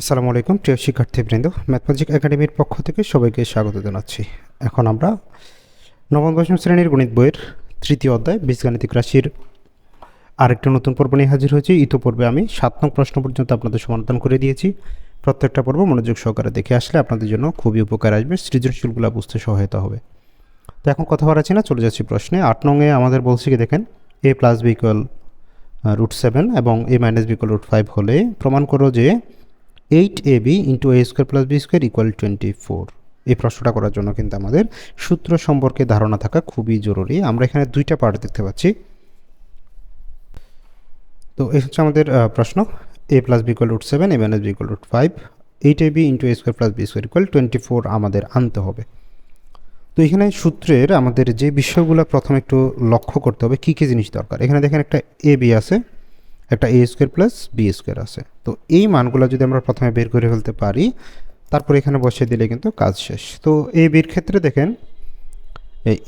আসসালামু আলাইকুম, প্রিয় শিক্ষার্থীবৃন্দ। ম্যাথমেটিক একাডেমির পক্ষ থেকে সবাইকে স্বাগত জানাচ্ছি। এখন আমরা নবম, দশম শ্রেণির গণিত বইয়ের তৃতীয় অধ্যায়, বীজগাণিতিক রাশির আরেকটা নতুন পর্ব নিয়ে হাজির হয়েছি। ইতোপূর্বে আমি সাত নং প্রশ্ন পর্যন্ত আপনাদের সমাধান করে দিয়েছি। প্রত্যেকটা পর্ব মনোযোগ সহকারে দেখে আসলে আপনাদের জন্য খুবই উপকার আসবে, সৃজনশীলগুলো বুঝতে সহায়তা হবে। তো এখন কথা বাড়াচ্ছি না, চলে যাচ্ছি প্রশ্নে। আট নংয়ে আমাদের বলছি কি, দেখেন A plus B equal root seven এবং A minus B equal root five হলে প্রমাণ করো যে eight A B into A square plus B square equal twenty four এই প্রশ্নটা করার জন্য কিন্তু আমাদের সূত্র সম্পর্কে ধারণা থাকা খুবই জরুরি। আমরা এখানে দুইটা পার্ট দেখতে পাচ্ছি। তো এই হচ্ছে আমাদের প্রশ্ন। A plus B equal root seven A minus B equal root five eight A B into A square plus B square equal twenty four আমাদের আনতে হবে। তো এখানে সূত্রের আমাদের যে বিষয়গুলো প্রথমে একটু লক্ষ্য করতে হবে, কী কী জিনিস দরকার? এখানে দেখেন একটা এ বি আছে। একটা A square plus B square আছে। তো এই মানগুলো যদি আমরা প্রথমে বের করে ফেলতে পারি, তারপর এখানে বসিয়ে দিলে কিন্তু কাজ শেষ। তো এ বির ক্ষেত্রে দেখেন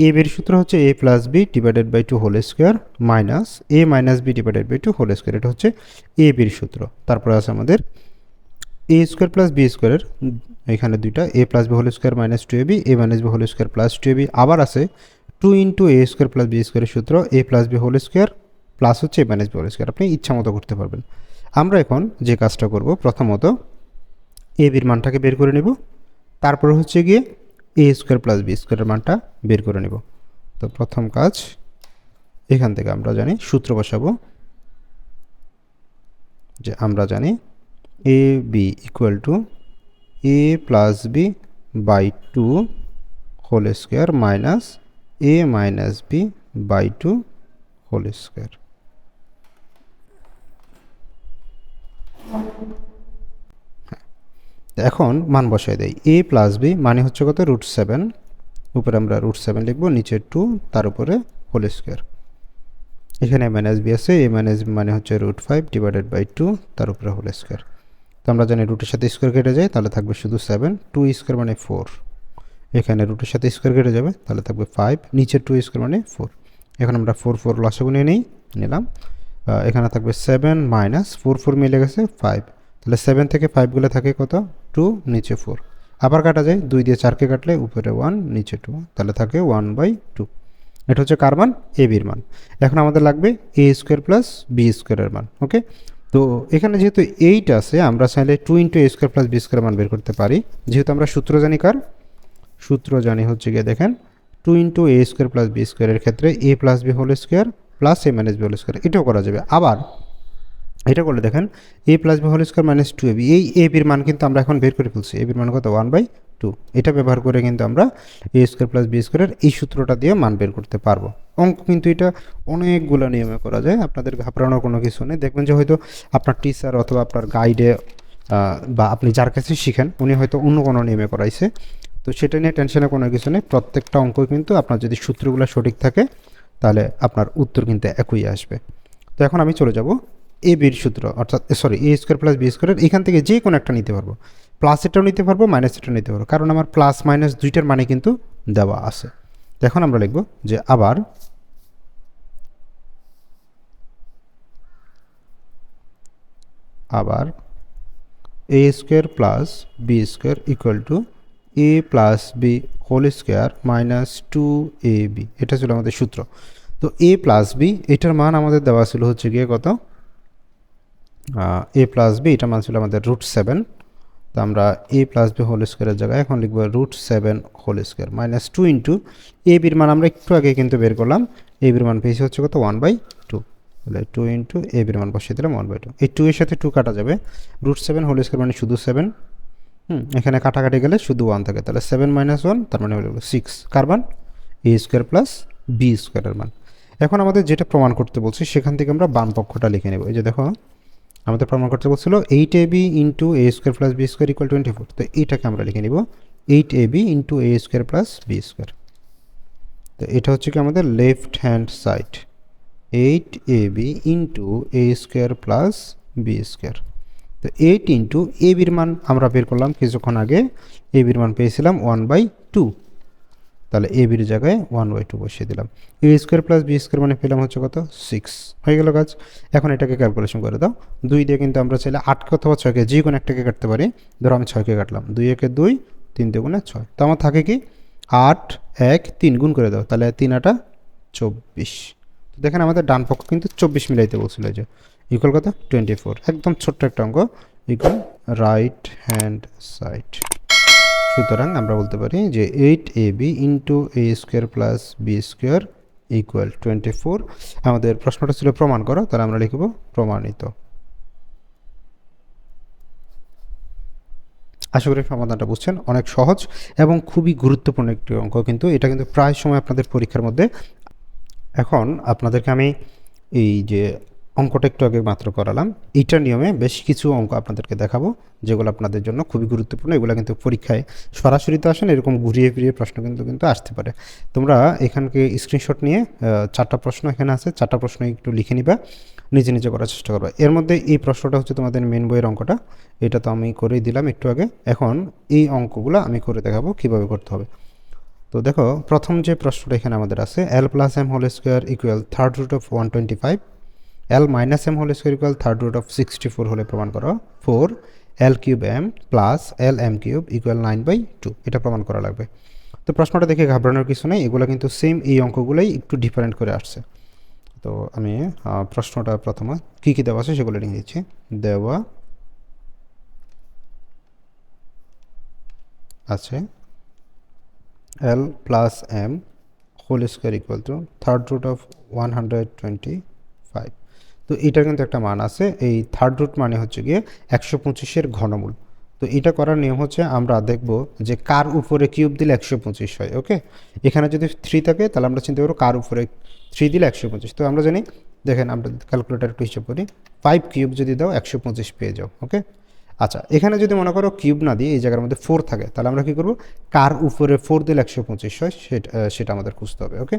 এ বির সূত্র হচ্ছে A plus B divided by two whole square minus A minus B divided by two whole square এটা হচ্ছে এ বির সূত্র। তারপরে আছে আমাদের এ স্কোয়ার প্লাস বি স্কোয়ারের এখানে দুইটা A plus B whole square minus two A B A minus B whole square plus two A B আবার আছে two into A square plus B স্কোয়ারের সূত্র A plus B whole square plus হচ্ছে A minus B square আপনি ইচ্ছা মতো করতে পারবেন। আমরা এখন যে কাজটা করব, প্রথমত এ বির মানটাকে বের করে নেব। তারপর হচ্ছে গিয়ে এ স্কোয়ার প্লাস বি স্কোয়ারের মানটা বের করে নেব। তো প্রথম কাজ, এখান থেকে আমরা জানি সূত্র বসাবো। যে আমরা জানি A B equal to A plus B by two whole square minus A minus B by two whole square এখন মান বসাই দেয় এ প্লাস বি মানে হচ্ছে কত? রুট সেভেন উপরে আমরা রুট সেভেন লিখব, নিচে টু তার উপরে হোল স্কোয়ার এখানে মাইনাস বি আছে এ মাইনাস বি মানে হচ্ছে root five divided by two তার উপরে হোল স্কোয়ার তো আমরা জানি রুটের সাথে স্কোয়ার কেটে যায়, তাহলে থাকবে শুধু সেভেন টু স্কোয়ার মানে ফোর এখানে রুটের সাথে স্কোয়ার কেটে যাবে, তাহলে থাকবে ফাইভ নিচে টু স্কোয়ার মানে ফোর এখন আমরা ফোর ফোর লসাগু নিয়ে নিই, নিলাম। এখানে থাকবে সেভেন মাইনাস ফোর ফোর মিলে গেছে ফাইভ তাহলে সেভেন থেকে ফাইভগুলো থাকে কত? টু নিচে ফোর আবার কাটা যায়, দুই দিয়ে চারকে কাটলে উপরে ওয়ান নিচে টু তাহলে থাকে ওয়ান বাই টু এটা হচ্ছে কার মান? এ বির মান। এখন আমাদের লাগবে এ স্কোয়ার প্লাস বি স্কোয়ারের মান ওকে তো এখানে যেহেতু এইট আছে, আমরা চাইলে two into A square plus B square মান বের করতে পারি। যেহেতু আমরা সূত্র জানি কার? সূত্র জানি হচ্ছে গিয়ে দেখেন two into A square plus B স্কোয়ারের ক্ষেত্রে A plus B whole square plus A minus B whole square এটাও করা যাবে। আবার এটা করলে দেখেন A plus B whole square minus two B এই এ বির মান কিন্তু আমরা এখন বের করে ফেলছি। এ বির মান কত? ওয়ান বাই টু এটা ব্যবহার করে কিন্তু আমরা এ স্কোয়ার প্লাস বি স্কোয়ারের এই সূত্রটা দিয়ে মান বের করতে পারব। অঙ্ক কিন্তু এটা অনেকগুলো নিয়মে করা যায়, আপনাদের ঘাবড়ানোর কোনো কিছু নেই। দেখবেন যে হয়তো আপনার টিচার অথবা আপনার গাইডে বা আপনি যার কাছে শিখেন, উনি হয়তো অন্য কোনো নিয়মে করাইছে। তো সেটা নিয়ে টেনশনে কোনো কিছু নেই। প্রত্যেকটা অঙ্ক কিন্তু আপনার যদি সূত্রগুলো সঠিক থাকে তাহলে আপনার উত্তর কিন্তু একই আসবে। তো এখন আমি চলে যাব এ বির সূত্র, অর্থাৎ sorry A square plus B স্কোয়ারের এখান থেকে যে কোনো একটা নিতে পারব। প্লাস এটাও নিতে পারব মাইনাস এটাও নিতে পারব, কারণ আমার প্লাস মাইনাস দুইটার মানে কিন্তু দেওয়া আছে। তো এখন আমরা লিখব যে আবার আবার A square plus B square equal to A plus B whole square minus two A B এটা ছিল আমাদের সূত্র। তো এ প্লাস বি এটার মান আমাদের দেওয়া ছিল হচ্ছে গিয়ে কত? এ প্লাস বি এটা মান ছিল আমাদের রুট সেভেন তো আমরা এ প্লাস বি হোল স্কোয়ারের জায়গায় এখন লিখব root seven whole square minus two into A বির মান আমরা একটু আগে কিন্তু বের করলাম। এ বির মান পেয়েছি হচ্ছে কত? ওয়ান বাই টু তাহলে টু ইন্টু এ বির মান বসিয়ে দিলাম ওয়ান বাই টু এই টু এর সাথে টু কাটা যাবে। রুট সেভেন হোল স্কোয়ার মানে শুধু সেভেন হুম, এখানে কাটাকাটি গেলে শুধু ওয়ান থাকে, তাহলে সেভেন মাইনাস ওয়ান তার মানে হলো সিক্স কার মান এ স্কোয়ার প্লাস বি স্কোয়ারের মান। এখন আমাদের যেটা প্রমাণ করতে বলছি, সেখান থেকে আমরা বাম পক্ষটা লিখে নেব। এই যে দেখো, আমাদের প্রমাণ করতে বলছিল eight A B into A square plus B square equal twenty four তো এইটাকে আমরা লিখে নিব eight A B into A square plus B square তো এটা হচ্ছে কি আমাদের left hand side eight A B into A square plus B square তো এইট ইন্টু এ বির মান আমরা বের করলাম কিছুক্ষণ আগে। এ বির মান পেয়েছিলাম ওয়ান বাই টু তাহলে এ বির জায়গায় ওয়ান বাই টু বসিয়ে দিলাম। A square plus B square মানে পেলাম হচ্ছে কত? সিক্স হয়ে গেল কাজ। এখন এটাকে ক্যালকুলেশন করে দাও। দুই দিয়ে কিন্তু আমরা চাইলে আটকে অথবা ছয়কে যে কোনো একটাকে কাটতে পারি। ধরো আমি ছয়কে কাটলাম। দুই একে দুই, তিন দুগুণে ছয়। তো আমার থাকে কি? আট, এক, তিন গুণ করে দাও। তাহলে তিন আটা চব্বিশ। দেখেন আমাদের ডান পক্ষ কিন্তু চব্বিশ মিলাইতে বলছিল যে। ইকুয়াল কত? টোয়েন্টি ফোর একদম ছোট্ট একটা অঙ্ক। ইকুয়াল রাইট হ্যান্ড সাইড সুতরাং আমরা বলতে পারি যে eight A B into A square plus B square equal twenty four আমাদের প্রশ্নটা ছিল প্রমাণ করো, তাহলে আমরা লিখব প্রমাণিত। আশা করি সমাধানটা বুঝছেন, অনেক সহজ এবং খুবই গুরুত্বপূর্ণ একটি অঙ্ক কিন্তু। এটা কিন্তু প্রায় সময় আপনাদের পরীক্ষার মধ্যে। এখন আপনাদেরকে আমি এই যে অঙ্কটা একটু আগে মাত্র করালাম। এইটার নিয়মে বেশ কিছু অঙ্ক আপনাদেরকে দেখাবো, যেগুলো আপনাদের জন্য খুবই গুরুত্বপূর্ণ। এগুলো কিন্তু পরীক্ষায় সরাসরি তো আসেন এরকম ঘুরিয়ে ফিরিয়ে প্রশ্ন কিন্তু কিন্তু আসতে পারে। তোমরা এখানকে স্ক্রিনশট নিয়ে চারটা প্রশ্ন এখানে আছে, চারটা প্রশ্ন একটু লিখে নিবা, নিজে নিজে করার চেষ্টা করবা। এর মধ্যে এই প্রশ্নটা হচ্ছে তোমাদের মেন বইয়ের অঙ্কটা। এটা তো আমি করেই দিলাম একটু আগে। এখন এই অঙ্কগুলো আমি করে দেখাবো কীভাবে করতে হবে। তো দেখো, প্রথম যে প্রশ্নটা এখানে আমাদের আছে L plus M whole square equal third root of one twenty five L minus M whole square third root of sixty four হলে প্রমাণ করো। Four L cube M plus L M cube equal nine by two এটা প্রমাণ করা লাগবে। তো প্রশ্নটা দেখে ঘাবড়ানোর কিছু নেই, এগুলো কিন্তু সেম এই অঙ্কগুলোই একটু ডিফারেন্ট করে আসছে। তো আমি প্রশ্নটা প্রথমে কী কী দেওয়া আছে সেগুলো লিখে দিচ্ছি। দেওয়া আছে L plus M whole square equal to third root of one hundred twenty five তো এটার কিন্তু একটা মান আছে। এই থার্ড রুট মানে হচ্ছে গিয়ে একশো পঁচিশের ঘনমূল। তো এটা করার নিয়ম হচ্ছে আমরা দেখব যে কার উপরে কিউব দিলে একশো পঁচিশ হয়, ওকে? এখানে যদি থ্রি থাকে তাহলে আমরা চিন্তা করব কার উপরে থ্রি দিলে একশো পঁচিশ। তো আমরা জানি, দেখেন আমরা ক্যালকুলেটার একটু হিসাব করি ফাইভ কিউব যদি দাও একশো পঁচিশ পেয়ে যাও, ওকে? আচ্ছা এখানে যদি মনে করো কিউব না দিয়ে এই জায়গার মধ্যে ফোর থাকে, তাহলে আমরা কী করব? কার উপরে ফোর দিলে একশো পঁচিশ হয় সেটা সেটা আমাদের খুঁজতে হবে, ওকে?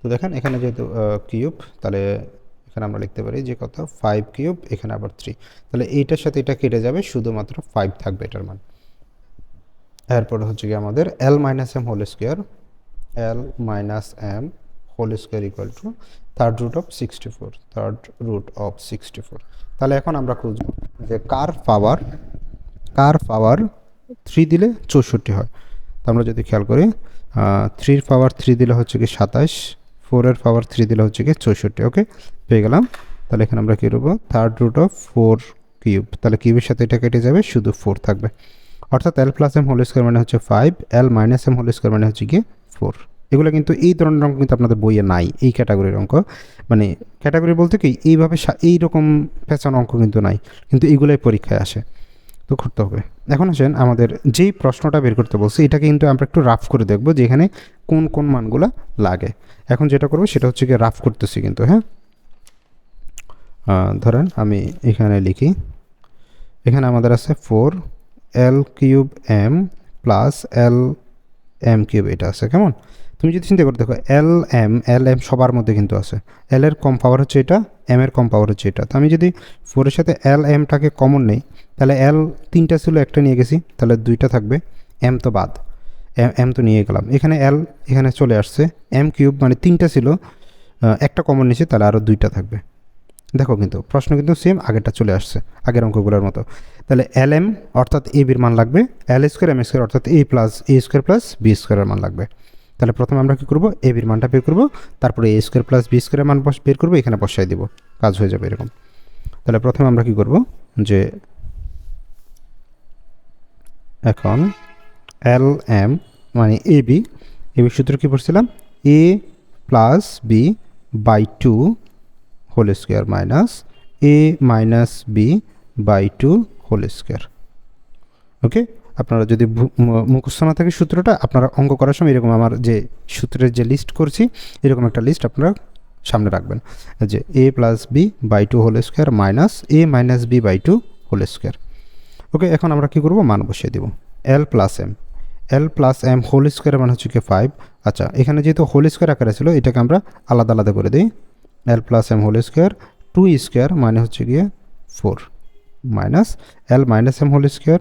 তো দেখেন এখানে যেহেতু কিউব তাহলে এখানে আমরা লিখতে পারি যে কত? ফাইভ কিউব এখানে আবার থ্রি তাহলে এইটার সাথে এটা কেটে যাবে, শুধুমাত্র ফাইভ থাকবে এটার মান। এরপর হচ্ছে কি আমাদের L minus M whole square L minus M whole square equal to third root of sixty four third root of sixty four তাহলে এখন আমরা খুঁজব যে কার পাওয়ার কার পাওয়ার থ্রি দিলে চৌষট্টি হয়। তো আমরা যদি খেয়াল করি থ্রির পাওয়ার থ্রি দিলে হচ্ছে কি সাতাশ ফোরের পাওয়ার থ্রি দিলে হচ্ছে কি চৌষট্টি ওকে পেয়ে গেলাম। তাহলে এখানে আমরা কী করব? Third root of four cube তাহলে কিউবের সাথে এটা কেটে যাবে, শুধু ফোর থাকবে। অর্থাৎ L plus M whole square মানে হচ্ছে five L minus M whole square মানে হচ্ছে গিয়ে ফোর এগুলো কিন্তু এই ধরনের অঙ্ক কিন্তু আপনাদের বইয়ে নাই, এই ক্যাটাগরির অঙ্ক। মানে ক্যাটাগরি বলতে কি, এইভাবে সা- এইরকম পেঁচানো অঙ্ক কিন্তু নাই, কিন্তু এগুলোই পরীক্ষায় আসে। তো করতে হবে। এখন আসেন, আমাদের যেই প্রশ্নটা বের করতে বলছি, এটাকে কিন্তু আমরা একটু রাফ করে দেখব যে এখানে কোন কোন মানগুলো লাগে। এখন যেটা করব, সেটা হচ্ছে গিয়ে রাফ করতেছি কিন্তু হ্যাঁ? ধরেন আমি এখানে লিখি, এখানে আমাদের আছে four L cube M plus L M cube এটা আছে, কেমন? তুমি যদি চিন্তা করে, দেখো এল এম এল এম সবার মধ্যে কিন্তু আছে। এল এর কম পাওয়ার হচ্ছে এটা এম এর কম পাওয়ার হচ্ছে এটা। তো আমি যদি ফোরের সাথে এল এমটাকে কমন নেই, তাহলে এল তিনটা ছিল, একটা নিয়ে গেছি, তাহলে দুইটা থাকবে এম তো বাদ। এম তো নিয়ে গেলাম। এখানে এল এখানে চলে আসছে এম কিউব মানে তিনটা ছিল একটা কমন নিয়েছি, তাহলে আরও দুইটা থাকবে। দেখো কিন্তু, প্রশ্ন কিন্তু সেম আগেরটা চলে আসছে, আগের অঙ্কগুলোর মতো। তাহলে এল এম অর্থাৎ এ বির মান লাগবে এল স্কোয়ার এম স্কোয়ার অর্থাৎ A plus A square plus B স্কোয়ারের মান লাগবে। তাহলে প্রথমে আমরা কী করব? এ বির মানটা বের করব, তারপরে এ স্কোয়ার প্লাস বি স্কোয়ারের মান বের করব, এখানে বসাই দিব, কাজ হয়ে যাবে এরকম। তাহলে প্রথমে আমরা কী করব? যে এখন এল এম মানে এ বি এ বি সূত্র কী পড়ছিলাম? A plus B by two whole square minus A minus B by two whole square okay আপনারা যদি মুখস্থ না থাকে সূত্রটা, আপনারা অঙ্ক করার সময় এরকম আমার যে সূত্রের যে লিস্ট করছি, এরকম একটা লিস্ট আপনারা সামনে রাখবেন। যে A plus B by two whole square minus A minus B by two whole square okay এখন আমরা কী করব? মান বসিয়ে দেবো। L plus M L plus M whole square মানে হচ্ছে কি ফাইভ আচ্ছা এখানে যেহেতু হোল স্কোয়ার আকারে ছিল, এটাকে আমরা আলাদা আলাদা করে দিই। L plus M whole square two square মানে হচ্ছে গিয়ে four minus L minus M whole square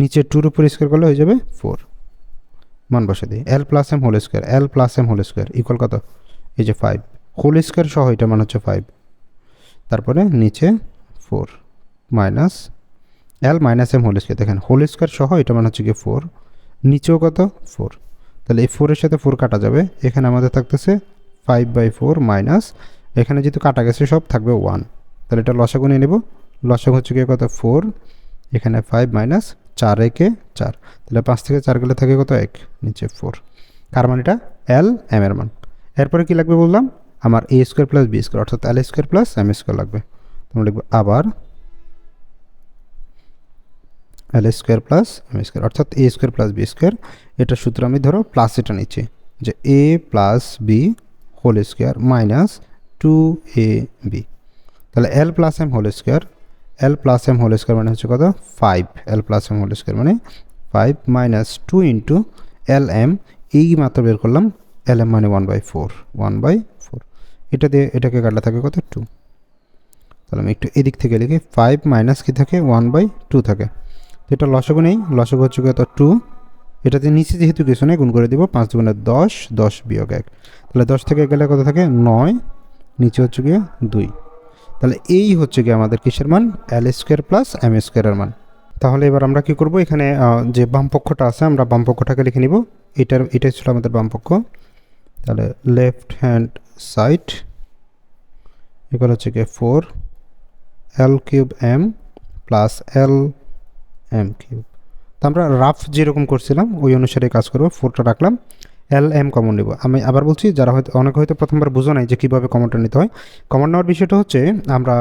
নিচে টুর উপর স্কোয়ার করলে হয়ে যাবে ফোর মান বসে দিই L plus M whole square L plus M whole square equal কত? এই যে ফাইভ হোল স্কোয়ার সহ এটা মান হচ্ছে ফাইভ তারপরে নিচে four minus L minus M whole square দেখেন হোল স্কোয়ার সহ এটা মানে হচ্ছে কি ফোর নিচেও কত? ফোর তাহলে এই ফোরের সাথে ফোর কাটা যাবে, এখানে আমাদের থাকতেছে ফাইভ বাই ফোর মাইনাস এখানে যেহেতু কাটা গেছে, সব থাকবে ওয়ান তাহলে এটা লসাগু নিয়ে নেব। লসাগু হচ্ছে কি কত? ফোর এখানে ফাইভ মাইনাস চার একে চার। তাহলে পাঁচ থেকে চার গেলে থাকে কত? এক। নিচে ফোর কার মান এটা? এল এম এর মান। এরপরে কি লাগবে বললাম? আমার A square plus B square অর্থাৎ L square plus M square লাগবে। তোমরা লিখব আবার L square plus M square অর্থাৎ A square plus B square এটা সূত্র আমি ধরো প্লাস এটা নিচ্ছি। যে A plus B whole square minus two A B তাহলে L plus M whole square L plus M whole square মানে হচ্ছে কত? Five L plus M whole square মানে five minus two into L M এই মাত্র বের করলাম L M মানে one by four one by four এটা দিয়ে এটাকে কাটলে থাকে কত? টু তাহলে আমি একটু এদিক থেকে লিখি ফাইভ মাইনাস কি থাকে? ওয়ান বাই টু থাকে। তো এটা লসগু নেই, লসগু হচ্ছে কত? টু এটাতে নিচে যেহেতু কিছু নেই, গুণ করে দিব পাঁচ দুগুণে দশ দশ বিয়োগ এক। তাহলে দশ থেকে গেলে কত থাকে? নয়। নিচে হচ্ছে গিয়ে দুই। তাহলে এই হচ্ছে গিয়ে আমাদের কিসের মান? এল স্কোয়ার প্লাস এম স্কোয়ারের মান। তাহলে এবার আমরা কি করব? এখানে যে বামপক্ষটা আছে, আমরা বামপক্ষটাকে লিখে নিব। এটার, এটাই ছিল আমাদের বামপক্ষ তাহলে লেফট হ্যান্ড সাইড এগুলো হচ্ছে গিয়ে four L cube M plus L M cube তো আমরা রাফ যেরকম করছিলাম, ওই অনুসারে কাজ করব ফোরটা রাখলাম এল এম কমন নেব। আমি আবার বলছি, যারা হয়তো, অনেকে হয়তো প্রথমবার বুঝো নাই যে কীভাবে কমনটা নিতে হয় কমন নেওয়ার বিষয়টা হচ্ছে, আমরা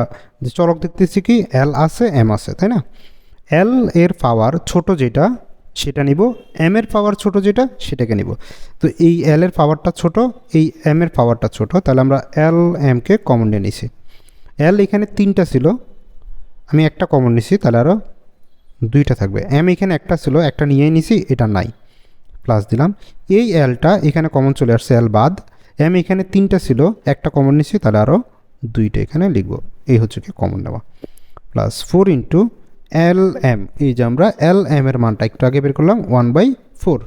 যে চলক দেখতেছি কি এল আছে এম আছে, তাই না? এল এর পাওয়ার ছোট যেটা, সেটা নিব এম এর পাওয়ার ছোট যেটা, সেটাকে নিব। তো এই এল এর পাওয়ারটা ছোট, এই এম এর পাওয়ারটা ছোট, তাহলে আমরা এল এমকে কমন নিয়ে নিছি। এল এখানে তিনটা ছিল, আমি একটা কমন নিছি, তাহলে আরও দুইটা থাকবে। এম এখানে একটা ছিল, একটা নিয়ে নিছি, এটা নাই। প্লাস দিলাম। এই এলটা এখানে কমন চলে আসছে এল বাদ। এম এখানে তিনটা ছিল, একটা কমন নিছি, তাহলে আরও দুইটা এখানে লিখব। এই হচ্ছে কি কমন নেওয়া। Plus four into L M এই যে আমরা এল এম এর মানটা একটু আগে বের করলাম one by four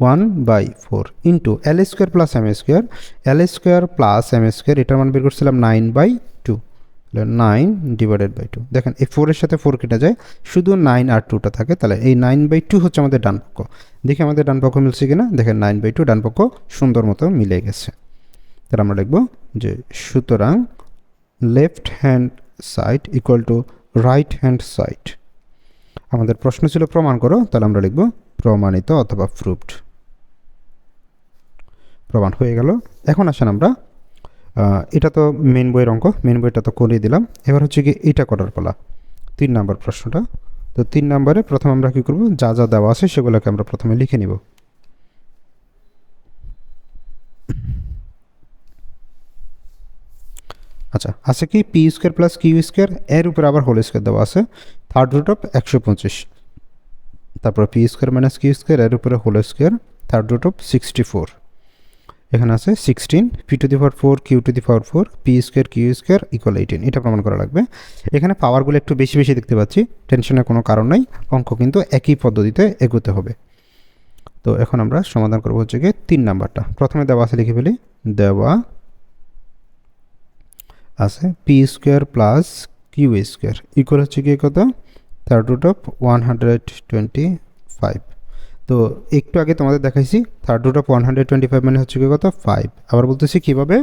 one by four into L square plus M square L square plus M square এটার মান বের করছিলাম nine by two nine divided by two দেখেন, এই ফোরের সাথে ফোর কেটে যায়, শুধু নাইন আর টুটা থাকে, তাহলে এই নাইন বাই টু হচ্ছে আমাদের ডান পক্ষ। দেখি আমাদের ডান পক্ষ মিলছে কিনা? দেখেন নাইন বাই টু ডান পক্ষ সুন্দর মতো মিলে গেছে। তাহলে আমরা লিখব যে, সুতরাং left hand side equal to right hand side আমাদের প্রশ্ন ছিল প্রমাণ করো, তাহলে আমরা লিখব প্রমাণিত অথবা প্রুভড প্রমাণ হয়ে গেল। এখন আসেন আমরা এটা তো মেন বইয়ের অঙ্ক মেন বইটা তো করে দিলাম। এবার হচ্ছে কি এটা করার পালা। তিন নাম্বার প্রশ্নটা। তো তিন নাম্বারে প্রথমে আমরা কী করব? যা যা দেওয়া আছে সেগুলোকে আমরা প্রথমে লিখে নিব। আচ্ছা আছে কি? P square plus Q square, এর উপরে আবার হোল স্কোয়ার দেওয়া আছে। থার্ড রুট অফ একশো পঁচিশ। তারপর P square minus Q square, এর উপরে whole square. Third root of sixty four এখানে আছে sixteen P to the power four Q to the power four P square Q square equal eighteen এটা প্রমাণ করা লাগবে। এখানে পাওয়ারগুলো একটু বেশি বেশি দেখতে পাচ্ছি টেনশনের কোনো কারণ নাই, অঙ্ক কিন্তু একই পদ্ধতিতে এগোতে হবে। তো এখন আমরা সমাধান করব হচ্ছে গিয়ে তিন নাম্বারটা। প্রথমে দেওয়া আছে লিখে ফেলি, দেওয়া আছে P square plus Q square equal হচ্ছে গিয়ে কত? Third root of one hundred twenty five তো একটু আগে তোমাদের দেখাইছি third root of one hundred twenty five মানে হচ্ছে কি কত? ফাইভ আবার বলতেছি কীভাবে?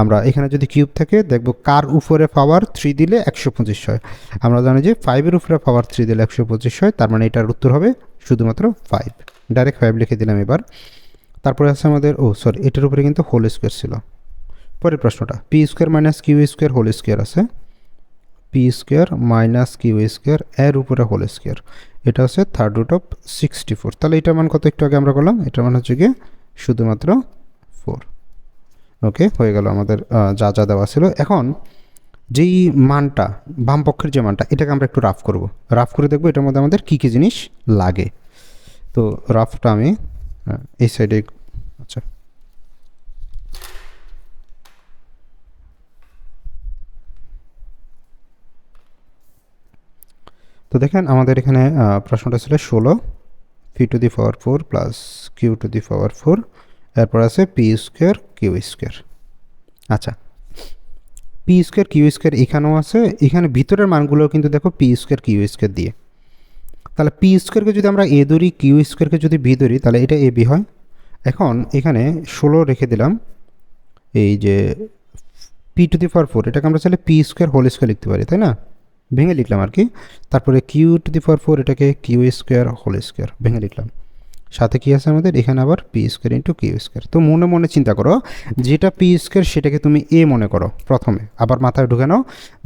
আমরা এখানে যদি কিউব থাকে, দেখব কার উপরে পাওয়ার থ্রি দিলে একশো পঁচিশ হয়। আমরা জানি যে ফাইভের উপরে পাওয়ার থ্রি দিলে একশো পঁচিশ হয়, তার মানে এটার উত্তর হবে শুধুমাত্র ফাইভ ডাইরেক্ট ফাইভ লিখে দিলাম এবার। তারপরে আছে আমাদের, ও সরি এটার উপরে কিন্তু হোল স্কোয়ার ছিল। পরের প্রশ্নটা P square minus Q square whole square আছে। P square minus Q square এর উপরে হোল স্কোয়ার এটা হচ্ছে third root of sixty four তাহলে এটার মান কত একটু আগে আমরা করলাম? এটার মান হচ্ছে গিয়ে শুধুমাত্র ফোর ওকে হয়ে গেল আমাদের যা যা দেওয়া ছিল। এখন যেই মানটা, বাম পক্ষের যে মানটা, এটাকে আমরা একটু রাফ করব। রাফ করে দেখব এটার মধ্যে আমাদের কী কী জিনিস লাগে। তো রাফটা আমি এই সাইডে আচ্ছা তো দেখেন আমাদের এখানে প্রশ্নটা ছিল ষোলো P to the power four plus Q to the power four এরপর আছে পি স্কোয়ার কিউ স্কোয়ার আচ্ছা পি স্কোয়ার কিউ স্কোয়ার এখানেও আছে, এখানে ভিতরের মানগুলো কিন্তু দেখো পি স্কোয়ার কিউ স্কোয়ার দিয়ে। তাহলে পি স্কোয়ারকে যদি আমরা এ ধরি কিউ স্কোয়ারকে যদি বি ধরি, তাহলে এটা এ বি হয়। এখন এখানে ষোলো রেখে দিলাম, এই যে P to the power four এটাকে আমরা চাইলে পি স্কোয়ার হোল স্কোয়ার লিখতে পারি, তাই না? ভেঙে লিখলাম আর কি। তারপরে Q to the power four এটাকে কিউ স্কোয়ার হোল স্কোয়ার ভেঙে লিখলাম। সাথে কি আছে আমাদের? এখানে আবার P square into Q square তো মনে মনে চিন্তা করো, যেটা পি স্কোয়ার সেটাকে তুমি এ মনে করো প্রথমে। আবার মাথায় ঢুকে নাও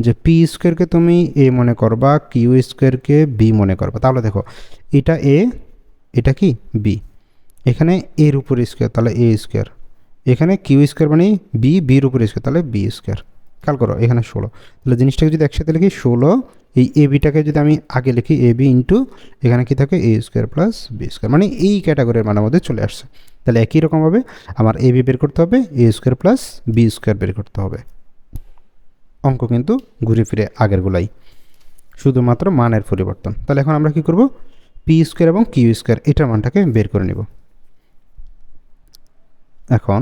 যে পি স্কোয়ারকে তুমি এ মনে করবা কিউ স্কোয়ারকে বি মনে করবা। তাহলে দেখো, এটা এ এটা কি? বি এখানে এর উপর স্কোয়ার তাহলে এ স্কোয়ার এখানে কিউ স্কোয়ার মানে বি বির উপর স্কোয়ার তাহলে বি স্কোয়ার খেয়াল করো, এখানে ষোলো। তাহলে জিনিসটাকে যদি একসাথে লিখি, ষোলো, এই এ বিটাকে যদি আমি আগে লিখি এ বি ইন্টু এখানে কি থাকে? A square plus B square মানে এই ক্যাটাগরির মানে মধ্যে চলে আসছে। তাহলে একই রকমভাবে আমার এ বি বের করতে হবে A square plus B square বের করতে হবে। অঙ্ক কিন্তু ঘুরে ফিরে আগেরগুলাই। শুধুমাত্র মানের পরিবর্তন। তাহলে এখন আমরা কি করব? পি স্কোয়ার এবং কিউ স্কোয়ার এটার মানটাকে বের করে নেব। এখন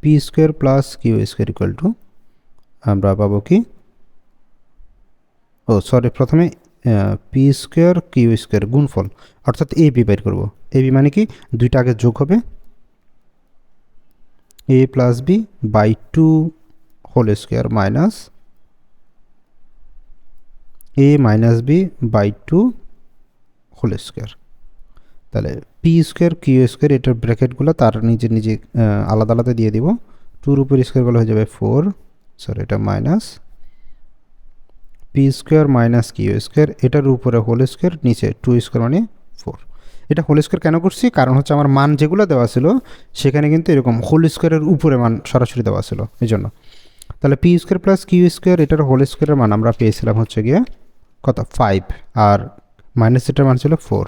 P square plus Q square equal to আমরা পাবো কি? ও সরি প্রথমে পি স্কোয়ার কিউ স্কোয়ার গুণফল, অর্থাৎ এ বি বের করব। এ বি মানে কি? দুইটা আগে যোগ হবে। A plus B by two whole square minus A minus B by two whole square তাহলে পি স্কোয়ার কিউ স্কোয়ার এটার ব্র্যাকেটগুলো তার নিজে নিজে আলাদা আলাদা দিয়ে দিব। টুর উপর স্কোয়ারগুলো হয়ে যাবে ফোর সরি এটা minus P square minus Q square এটার উপরে হোল স্কোয়ার নিচে টু স্কোয়ার মানে ফোর এটা হোল স্কোয়ার কেন করছি? কারণ হচ্ছে আমার মান যেগুলো দেওয়া ছিল, সেখানে কিন্তু এরকম হোল স্কোয়ারের উপরে মান সরাসরি দেওয়া ছিল এই জন্য তাহলে P square plus Q square এটার হোল স্কোয়ারের মান আমরা পেয়েছিলাম হচ্ছে গিয়ে কত? ফাইভ আর মাইনাস এটার মান ছিল ফোর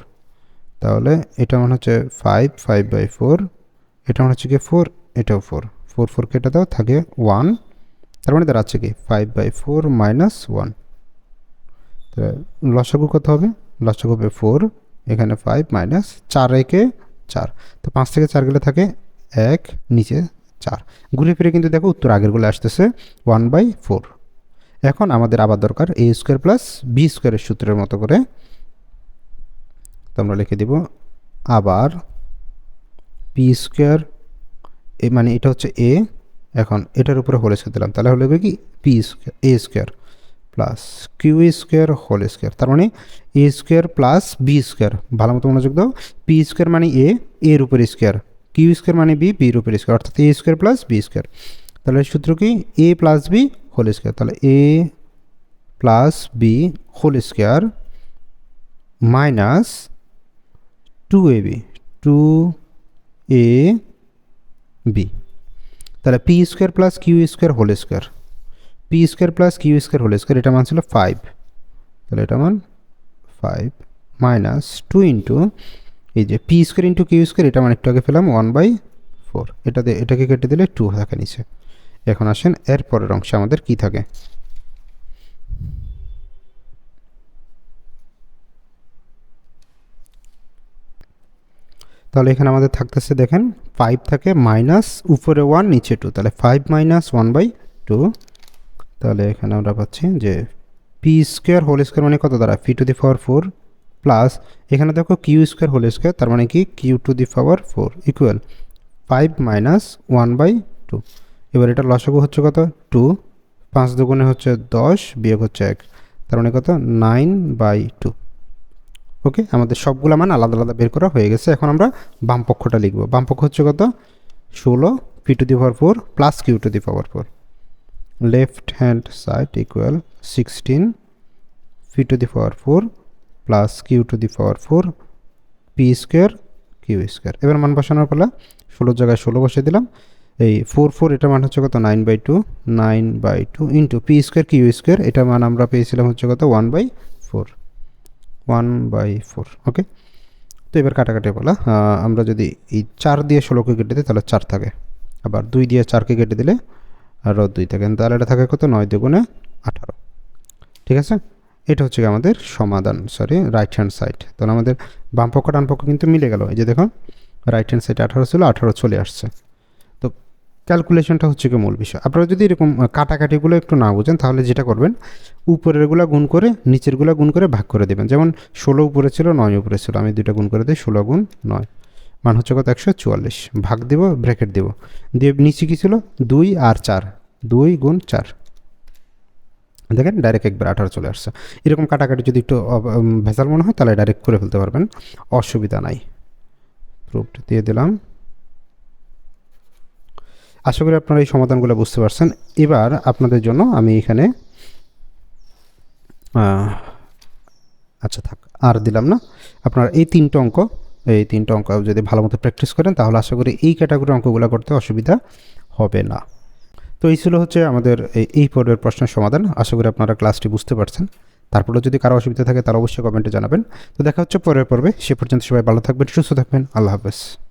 তাহলে এটা মান হচ্ছে ফাইভ ফাইভ বাই ফোর এটা মান হচ্ছে কি ফোর এটাও ফোর ফোর ফোর কেটে দাও, থাকে ওয়ান তার মানে দাঁড়াচ্ছে কি? Five by four minus one লসাগু কত হবে? লসাগু হবে ফোর এখানে ফাইভ মাইনাস চার একে চার। তো পাঁচ থেকে চার গেলে থাকে এক, নিচে চার। ঘুরে ফিরে কিন্তু দেখো উত্তর আগেরগুলো আসতেছে ওয়ান বাই ফোর এখন আমাদের আবার দরকার এ স্কোয়ার প্লাস বি স্কোয়ারের সূত্রের মতো করে তো আমরা লিখে দিব আবার পি স্কোয়ার এ মানে এটা হচ্ছে এ এখন এটার উপরে হোল স্কোয়ার দিলাম। তাহলে হলো কি? P square A square plus Q square whole square তার মানে A square plus B square ভালো মতো মনোযোগ দাও। পি স্কোয়ার মানে এ এর উপর স্কোয়ার কিউ স্কোয়ার মানে বি বির উপর স্কোয়ার অর্থাৎ A square plus B square তাহলে সূত্র কি? A plus B whole square তাহলে A plus B whole square minus two A B two A B তাহলে P square plus Q square whole square P square plus Q square whole square এটা মান ছিল five তাহলে এটা মান five minus two into এই যে P square into Q square এটা মানে একটু আগে পেলাম ওয়ান বাই ফোর এটাতে, এটাকে কেটে দিলে টু থাকে নিচে। এখন আসেন এর পরের অংশে, আমাদের কি থাকে? তাহলে এখানে আমাদের থাকতেছে দেখেন ফাইভ থাকে মাইনাস উপরে ওয়ান নিচে টু তাহলে five minus one by two তাহলে এখানে আমরা পাচ্ছি যে পি স্কোয়ার হোল স্কোয়ার মানে কত দ্বারা? P to the power four plus এখানে দেখো কিউ স্কোয়ার হোল স্কোয়ার তার মানে কি? Q to the power four equal five minus one by two এবার এটা লসগু হচ্ছে কত? টু পাঁচ দুগুণে হচ্ছে দশ, বিয়োগ হচ্ছে এক। তার মানে কত? নাইন বাই টু ওকে আমাদের সবগুলো মান আলাদা আলাদা বের করা হয়ে গেছে। এখন আমরা বাম পক্ষটা লিখব। বাম পক্ষ হচ্ছে কত? ষোলো P to the power four plus Q to the power four left hand side equal sixteen P to the power four plus Q to the power four P square Q square এবার মান বসানোর পালা ষোলোর জায়গায় ষোলো বসে দিলাম। এই ফোর ফোর এটা মান হচ্ছে কত? Nine by two nine by two into P square Q square এটা মান আমরা পেয়েছিলাম হচ্ছে কত? One by one by four, okay? তো এবার কাটাকাটি বলা আমরা যদি এই চার দিয়ে ষোলোকে কেটে দিই, তাহলে চার থাকে। আবার দুই দিয়ে চারকে কেটে দিলে আর দুই থাকে। তাহলে এটা থাকে কত? নয় দুগুণে আঠারো। ঠিক আছে? এটা হচ্ছে আমাদের সমাধান সরি রাইট হ্যান্ড সাইড তাহলে আমাদের বাম পক্ষ, ডান পক্ষ কিন্তু মিলে গেল। এই যে দেখুন রাইট হ্যান্ড সাইড আঠারো ছিল, আঠারো চলে আসছে। ক্যালকুলেশনটা হচ্ছে কি মূল বিষয়। আপনারা যদি এরকম কাটাকাটিগুলো একটু না বোঝেন, তাহলে যেটা করবেন, উপরেরগুলো গুণ করে, নিচেরগুলো গুণ করে ভাগ করে দেবেন। যেমন ষোলো উপরে ছিল, নয় উপরে ছিল। আমি দুইটা গুণ করে দিই, ষোলো গুণ নয়। মান হচ্ছে কত? একশো চুয়াল্লিশ। ভাগ দেব, ব্র্যাকেট দেব। দিয়ে নিচে কী ছিল? দুই আর চার। দুই গুণ চার। দেখেন ডাইরেক্ট একবার আঠারো চলে আসছে। এরকম কাটাকাটি যদি একটু ভেজাল মনে হয়, তাহলে ডাইরেক্ট করে ফেলতে পারবেন। অসুবিধা নাই। প্রুফ দিয়ে দিলাম। আশা করি আপনারা এই সমাধানগুলো বুঝতে পারছেন। এবার আপনাদের জন্য আমি এখানে আচ্ছা থাক, আর দিলাম না। আপনারা এই তিনটা অঙ্ক, এই তিনটা অঙ্ক যদি ভালো মতো প্র্যাকটিস করেন, তাহলে আশা করি এই ক্যাটাগরির অঙ্কগুলো করতে অসুবিধা হবে না। তো এই ছিল হচ্ছে আমাদের এই- পর্বের প্রশ্নের সমাধান। আশা করি আপনারা ক্লাসটি বুঝতে পারছেন। তারপরে যদি কারও অসুবিধা থাকে, তাহলে অবশ্যই কমেন্টে জানাবেন। তো দেখা হচ্ছে পরের পর্বে। সে পর্যন্ত সবাই ভালো থাকবেন, সুস্থ থাকবেন। আল্লাহ হাফেজ।